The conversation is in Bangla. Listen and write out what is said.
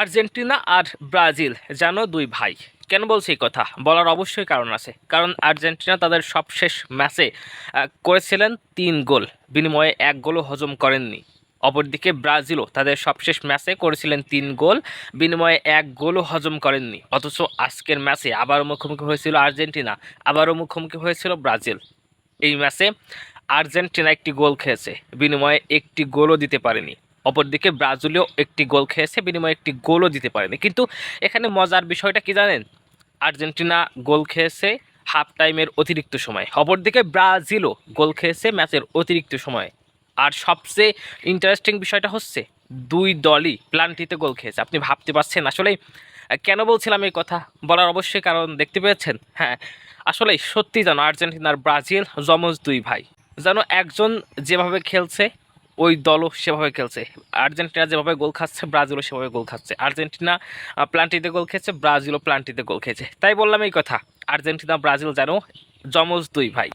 আর্জেন্টিনা আর ব্রাজিল যেন দুই ভাই। কেন বলছি এই কথা? বলার অবশ্যই কারণ আছে। কারণ আর্জেন্টিনা তাদের সবশেষ ম্যাচে করেছিলেন তিন গোল। বিনিময়ে এক গোলও হজম করেননি। অপরদিকে ব্রাজিলও তাদের সবশেষ ম্যাচে করেছিলেন তিন গোল, বিনিময়ে এক গোলও হজম করেননি। অথচ আজকের ম্যাচে আবারও মুখোমুখি হয়েছিল আর্জেন্টিনা, আবারও মুখোমুখি হয়েছিল ব্রাজিল। এই ম্যাচে আর্জেন্টিনা একটি গোল খেয়েছে, বিনিময়ে একটি গোলও দিতে পারেনি। অপরদিকে ব্রাজিলও একটি গোল খেয়েছে, বিনিময়ে একটি গোলও দিতে পারেনি। কিন্তু এখানে মজার বিষয়টা কি জানেন? আর্জেন্টিনা গোল খেয়েছে হাফ টাইমের অতিরিক্ত সময়। অপরদিকে ব্রাজিলও গোল খেয়েছে ম্যাচের অতিরিক্ত সময়। আর সবচেয়ে ইন্টারেস্টিং বিষয়টা হচ্ছে দুই দলই প্লান্টিতে গোল খেয়েছে। আপনি ভাবতে পারছেন আসলে কেন বলছিলাম এই কথা? বলার অবশ্যই কারণ দেখতে পেয়েছেন? হ্যাঁ আসলে সত্যি জানো আর্জেন্টিনার ব্রাজিল যমজ দুই ভাই। যেন একজন যেভাবে খেলছে ওই দলও সেভাবে খেলছে। আর্জেন্টিনা যেভাবে গোল খাচ্ছে, ব্রাজিলও সেভাবে গোল খাচ্ছে। আর্জেন্টিনা প্লান্টিতে গোল খেয়েছে ব্রাজিলও প্লান্টিতে গোল খেয়েছে তাই বললাম এই কথা আর্জেন্টিনা ব্রাজিল যেন যমজ দুই ভাই।